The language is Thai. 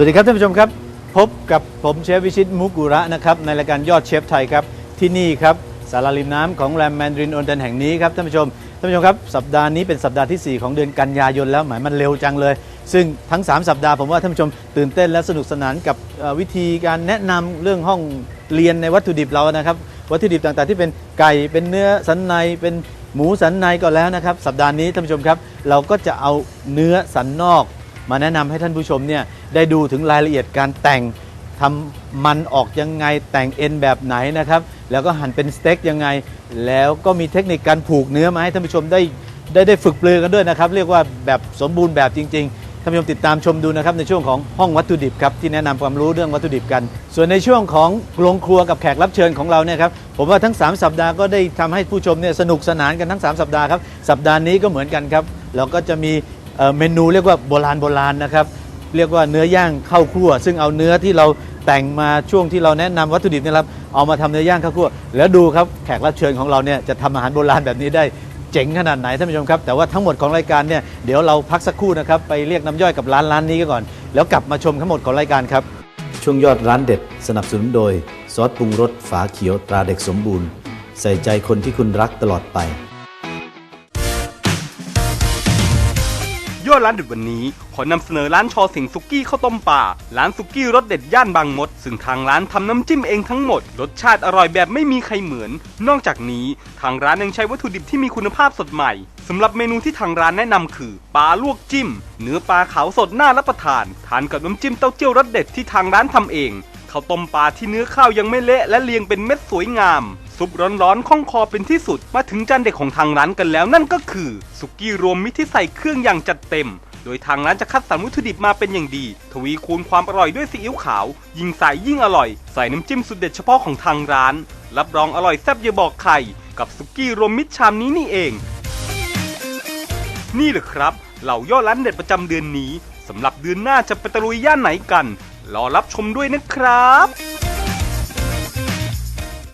สวัสดีครับท่านผู้ชมครับพบกับผมเชฟวิชิตมุกุระนะครับในรายการยอดเชฟไทยครับที่นี่ครับสาราริมน้ำของแรมแมนดรินออนเดนแห่งนี้ครับท่านผู้ชมท่านผู้ชมครับสัปดาห์นี้เป็นสัปดาห์ที่ 4 ของเดือนกันยายนแล้วหมายมันเร็วจังเลย ซึ่งทั้ง 3 สัปดาห์ผมว่าท่านผู้ชมตื่นเต้นและสนุกสนานกับวิธีการแนะนำเรื่องห้องเรียนในวัตถุดิบเรานะครับวัตถุดิบต่างๆ ที่เป็นไก่เป็นเนื้อสันในเป็นหมูสันในก็แล้วนะครับสัปดาห์นี้ท่านผู้ชมครับเราก็จะเอาเนื้อสันนอก มาแนะนำให้ท่านผู้ชมเนี่ยได้ดูถึงรายละเอียดการแต่งทำมันออกยังไงแต่งเอ็นแบบไหนนะครับ แล้วก็หั่นเป็นสเต็กยังไง แล้วก็มีเทคนิคการผูกเนื้อมาให้ท่านผู้ชมได้ได้ได้ฝึกปลือกันด้วยนะครับ เรียกว่าแบบสมบูรณ์แบบจริงๆท่านผู้ชมติดตามชมดูนะครับในช่วงของห้องวัตถุดิบครับที่แนะนำความรู้เรื่องวัตถุดิบกัน ส่วนในช่วงของโรงครัวกับแขกรับเชิญของเราเนี่ยครับผมว่าทั้ง 3 สัปดาห์ก็ได้ทำให้ผู้ชมเนี่ยสนุกสนานกันทั้ง 3 สัปดาห์ครับสัปดาห์นี้ก็เหมือนกันครับเราก็จะมี เมนูเรียกว่าโบราณโบราณนะครับเรียกว่าเนื้อย่างข้าวคั่ว ซึ่งเอาเนื้อที่เราแต่งมาช่วงที่เราแนะนำวัตถุดิบนะครับเอามาทำเนื้อย่างข้าวคั่ว แล้วดูครับแขกรับเชิญของเราเนี่ยจะทำอาหารโบราณแบบนี้ได้เจ๋งขนาดไหนท่านผู้ชมครับ แต่ว่าทั้งหมดของรายการเนี่ยเดี๋ยวเราพักสักครู่นะครับไปเรียกน้ำย่อยกับร้านร้านนี้กันก่อน แล้วกลับมาชมทั้งหมดของรายการครับ ช่วงยอดร้านเด็ดสนับสนุนโดย ซอสปรุงรสฝาเขียวตราเด็กสมบูรณ์ ใส่ใจคนที่คุณรักตลอดไป ยอดร้านเด็ดวันนี้ ขอนำเสนอร้านชอสิงสุกี้ข้าวต้มป่า ร้านสุกี้รสเด็ดย่านบางมด ซึ่งทางร้านทำน้ำจิ้มเองทั้งหมด รสชาติอร่อยแบบไม่มีใครเหมือน นอกจากนี้ทางร้านยังใช้วัตถุดิบที่มีคุณภาพสดใหม่สำหรับเมนูที่ทางร้านแนะนำคือปลาลวกจิ้ม เนื้อปลาขาวสดน่ารับประทาน ทานกับน้ำจิ้มเต้าเจี้ยวรสเด็ดที่ทางร้านทำเอง ข้าวต้มปลาที่เนื้อข้าวยังไม่เละและเรียงเป็นเม็ดสวยงาม ซุปร้อนๆคล่องคอเป็นที่สุด มาถึงจานเด็กของทางร้านกันแล้วนั่นก็คือ สุกี้รวมมิตรที่ใส่เครื่องอย่างจัดเต็ม โดยทางร้านจะคัดสรรวัตถุดิบมาเป็นอย่างดี ทวีคูณความอร่อยด้วยซีอิ๊วขาว ยิ่งใส่ยิ่งอร่อย ใส่น้ำจิ้มสุดเด็ดเฉพาะของทางร้าน รับรองอร่อยแซ่บอย่าบอกใครกับสุกี้รวมมิตรชามนี้นี่เอง นี่แหละครับเหล่ายอดร้านเด็ดประจำเดือนนี้สำหรับเดือนหน้าจะไปตะลุยย่านไหนกัน รอรับชมด้วยนะครับ